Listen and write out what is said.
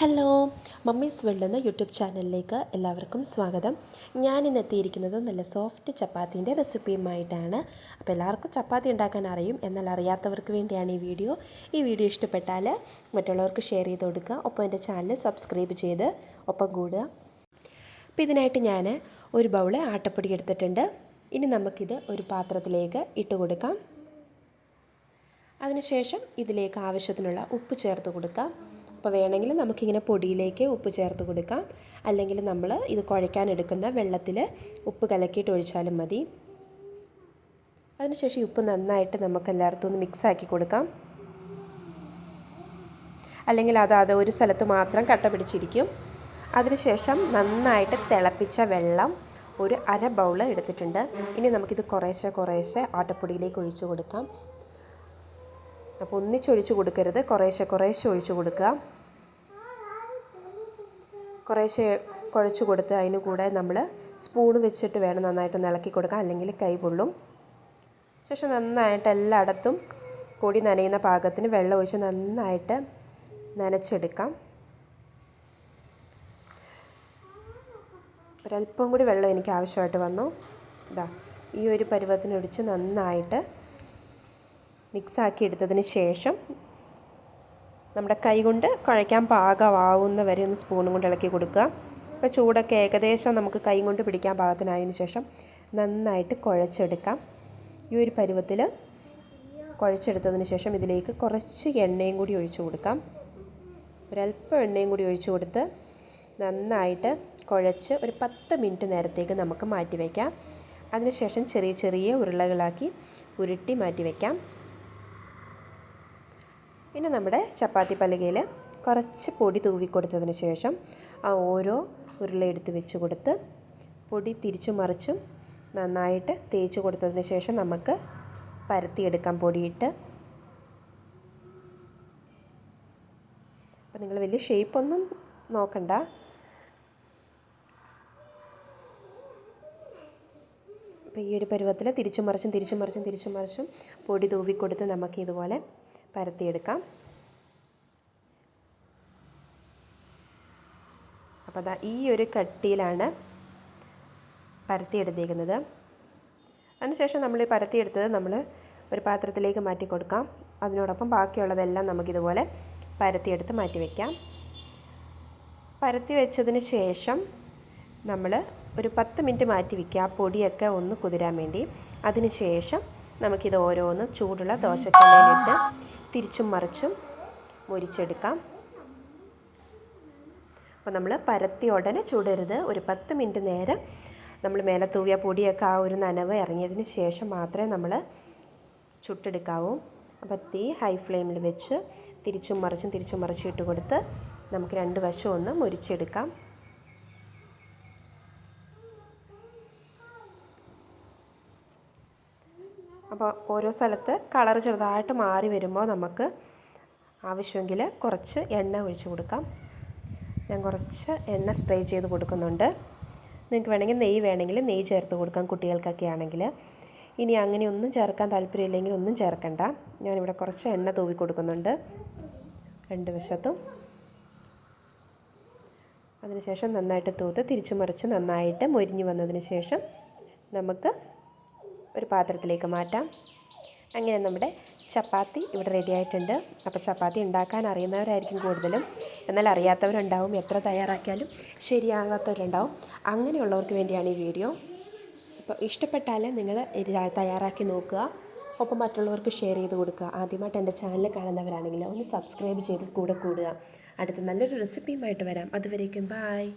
Hello mummy's world എന്ന YouTube ചാനലിലേക്ക് എല്ലാവർക്കും സ്വാഗതം. ഞാൻ ഇന്ന് എത്തിയിരിക്കുന്നത് നല്ല സോഫ്റ്റ് ചപ്പാത്തീന്റെ റെസിപ്പിയുമായിട്ടാണ് അപ്പോൾ എല്ലാവർക്കും ചപ്പാത്തി ഉണ്ടാക്കാൻ അറിയും എന്നാൽ അറിയാത്തവർക്ക് വേണ്ടിയാണ് ഈ വീഡിയോ ഈ വീഡിയോ ഇഷ്ടപ്പെട്ടാൽ മറ്റുള്ളവർക്ക് ഷെയർ ചെയ്ത് കൊടുക്കുക. ഒപ്പം എന്റെ ചാനൽ സബ്സ്ക്രൈബ് ചെയ്ത് ഒപ്പം കൂടുക. അപ്പോൾ ഇതിനായിട്ട് ഞാൻ ഒരു ബൗൾ ആട്ടപ്പൊടി എടുത്തിട്ടുണ്ട്. ഇനി നമുക്കിത് ഒരു പാത്രത്തിലേക്ക് ഇട്ട് കൊടുക്കാം. അതിനുശേഷം ഇതിലേക്ക് ആവശ്യത്തിനുള്ള ഉപ്പ് ചേർത്ത് കൊടുക്കാം. അപ്പോൾ വേണമെങ്കിൽ നമുക്കിങ്ങനെ പൊടിയിലേക്ക് ഉപ്പ് ചേർത്ത് കൊടുക്കാം. അല്ലെങ്കിൽ നമ്മൾ ഇത് കുഴയ്ക്കാൻ എടുക്കുന്ന വെള്ളത്തിൽ ഉപ്പ് കലക്കിയിട്ട് ഒഴിച്ചാലും മതി. അതിനുശേഷം ഉപ്പ് നന്നായിട്ട് നമുക്ക് എല്ലായിടത്തും ഒന്ന് മിക്സാക്കി കൊടുക്കാം. അല്ലെങ്കിൽ അത് അത് ഒരു സ്ഥലത്ത് മാത്രം കട്ട പിടിച്ചിരിക്കും. അതിനുശേഷം നന്നായിട്ട് തിളപ്പിച്ച വെള്ളം ഒരു അര ബൗൾ എടുത്തിട്ടുണ്ട്. ഇനി നമുക്കിത് കുറേശ്ശെ കുറേശ്ശെ ആട്ടപ്പൊടിയിലേക്ക് ഒഴിച്ചു കൊടുക്കാം. അപ്പോൾ ഒന്നിച്ചൊഴിച്ച് കൊടുക്കരുത്. കുറേശ്ശെ കുറേശ്ശെ ഒഴിച്ചു കൊടുക്കുക. കുറേശ്ശെ കുഴച്ച് കൊടുത്ത് അതിന് കൂടെ നമ്മൾ സ്പൂൺ വെച്ചിട്ട് വേണം നന്നായിട്ട് ഇളക്കി കൊടുക്കാൻ അല്ലെങ്കിൽ കൈ പൊള്ളും. ശേഷം നന്നായിട്ട് എല്ലായിടത്തും പൊടി നനയുന്ന പാകത്തിന് വെള്ളം ഒഴിച്ച് നന്നായിട്ട് നനച്ചെടുക്കാം. ഒരല്പം കൂടി വെള്ളം എനിക്ക് ആവശ്യമായിട്ട് വന്നു. ഇതാ ഈ ഒരു പരുവത്തിനൊടിച്ച് നന്നായിട്ട് മിക്സാക്കി എടുത്തതിന് ശേഷം നമ്മുടെ കൈ കൊണ്ട് കുഴയ്ക്കാൻ പാകമാവുന്ന വരെ ഒന്ന് സ്പൂണും കൊണ്ട് ഇളക്കി കൊടുക്കുക. അപ്പോൾ ചൂടൊക്കെ ഏകദേശം നമുക്ക് കൈ കൊണ്ട് പിടിക്കാൻ പാകത്തിനായതിന് ശേഷം നന്നായിട്ട് കുഴച്ചെടുക്കാം. ഈ ഒരു പരുവത്തിൽ കുഴച്ചെടുത്തതിന് ശേഷം ഇതിലേക്ക് കുറച്ച് എണ്ണയും കൂടി ഒഴിച്ചു കൊടുക്കാം. ഒരല്പം എണ്ണയും കൂടി ഒഴിച്ചു കൊടുത്ത് നന്നായിട്ട് കുഴച്ച് ഒരു പത്ത് മിനിറ്റ് നേരത്തേക്ക് നമുക്ക് മാറ്റി വയ്ക്കാം അതിനുശേഷം ചെറിയ ചെറിയ ഉരുളകളാക്കി ഉരുട്ടി മാറ്റി വയ്ക്കാം പിന്നെ നമ്മുടെ ചപ്പാത്തി പലകയിൽ കുറച്ച് പൊടി തൂവി കൊടുത്തതിന് ശേഷം ആ ഓരോ ഉരുള എടുത്ത് വെച്ച് കൊടുത്ത് പൊടി തിരിച്ചു മറിച്ചും നന്നായിട്ട് തേച്ച് കൊടുത്തതിന് ശേഷം നമുക്ക് പരത്തിയെടുക്കാം പൊടിയിട്ട്. അപ്പം നിങ്ങൾ വലിയ ഷേപ്പൊന്നും നോക്കണ്ട. അപ്പോൾ ഈ ഒരു പരുവത്തിൽ തിരിച്ചു മറിച്ചും തിരിച്ചു മറിച്ചും തിരിച്ചു മറിച്ചും പൊടി തൂവിക്കൊടുത്ത് നമുക്ക് ഇതുപോലെ പരത്തിയെടുക്കാം. അപ്പോൾ അതാ ഈ ഒരു കട്ടിയിലാണ് പരത്തിയെടുത്തേക്കുന്നത്. അതിനുശേഷം നമ്മൾ ഈ പരത്തിയെടുത്തത് നമ്മൾ ഒരു പാത്രത്തിലേക്ക് മാറ്റി കൊടുക്കാം. അതിനോടൊപ്പം ബാക്കിയുള്ളതെല്ലാം നമുക്കിതുപോലെ പരത്തിയെടുത്ത് മാറ്റി വയ്ക്കാം പരത്തി വെച്ചതിന് ശേഷം നമ്മൾ ഒരു പത്ത് മിനിറ്റ് മാറ്റി വയ്ക്കുക ആ പൊടിയൊക്കെ ഒന്ന് കുതിരാൻ വേണ്ടി. അതിന് ശേഷം നമുക്കിത് ഓരോന്നും ചൂടുള്ള ദോശക്കല്ലിലിട്ട് തിരിച്ചും മറിച്ചും മുരിച്ചെടുക്കാം. അപ്പോൾ നമ്മൾ പരത്തി ഉടനെ ചുടരുത്. ഒരു പത്ത് മിനിറ്റ് നേരം നമ്മൾ മേലെ തൂവിയ പൊടിയൊക്കെ ആ ഒരു നനവ് ഇറങ്ങിയതിന് ശേഷം മാത്രമേ നമ്മൾ ചുട്ടെടുക്കാവൂ. അപ്പോൾ തീ ഹൈ ഫ്ലെയിമിൽ വെച്ച് തിരിച്ചും മറിച്ചും തിരിച്ചും മറിച്ചും ഇട്ട് കൊടുത്ത് നമുക്ക് രണ്ട് വശം ഒന്ന് മുരിച്ചെടുക്കാം. അപ്പോൾ ഓരോ സ്ഥലത്ത് കളർ ചെറുതായിട്ട് മാറി വരുമ്പോൾ നമുക്ക് ആവശ്യമെങ്കിൽ കുറച്ച് എണ്ണ ഒഴിച്ച് കൊടുക്കാം. ഞാൻ കുറച്ച് എണ്ണ സ്പ്രേ ചെയ്ത് കൊടുക്കുന്നുണ്ട്. നിങ്ങൾക്ക് വേണമെങ്കിൽ നെയ്യ് വേണമെങ്കിൽ നെയ്യ് ചേർത്ത് കൊടുക്കാം കുട്ടികൾക്കൊക്കെ ആണെങ്കിൽ. ഇനി അങ്ങനെ ഒന്നും ചേർക്കാൻ താല്പര്യമില്ലെങ്കിൽ ഒന്നും ചേർക്കണ്ട. ഞാനിവിടെ കുറച്ച് എണ്ണ തൂവി കൊടുക്കുന്നുണ്ട്. രണ്ട് വശത്തും. അതിനുശേഷം നന്നായിട്ട് തൂത്ത് തിരിച്ചു മറിച്ച് നന്നായിട്ട് മൊരിഞ്ഞ് വന്നതിന് ശേഷം നമുക്ക് ഒരു പാത്രത്തിലേക്ക് മാറ്റാം. അങ്ങനെ നമ്മുടെ ചപ്പാത്തി ഇവിടെ റെഡി ആയിട്ടുണ്ട്. അപ്പോൾ ചപ്പാത്തി ഉണ്ടാക്കാൻ അറിയുന്നവരായിരിക്കും കൂടുതലും. എന്നാൽ അറിയാത്തവരുണ്ടാവും എത്ര തയ്യാറാക്കിയാലും ശരിയാകാത്തവരുണ്ടാവും അങ്ങനെയുള്ളവർക്ക് വേണ്ടിയാണ് ഈ വീഡിയോ. അപ്പോൾ ഇഷ്ടപ്പെട്ടാൽ നിങ്ങൾ തയ്യാറാക്കി നോക്കുക. ഒപ്പം മറ്റുള്ളവർക്ക് ഷെയർ ചെയ്ത് കൊടുക്കുക. ആദ്യമായിട്ട് എന്റെ ചാനൽ കാണുന്നവരാണെങ്കിൽ ഒന്ന് സബ്സ്ക്രൈബ് ചെയ്ത് കൂടെ കൂടുക. അടുത്ത നല്ലൊരു റെസിപ്പിയുമായിട്ട് വരാം. അതുവരേക്കും ബായ്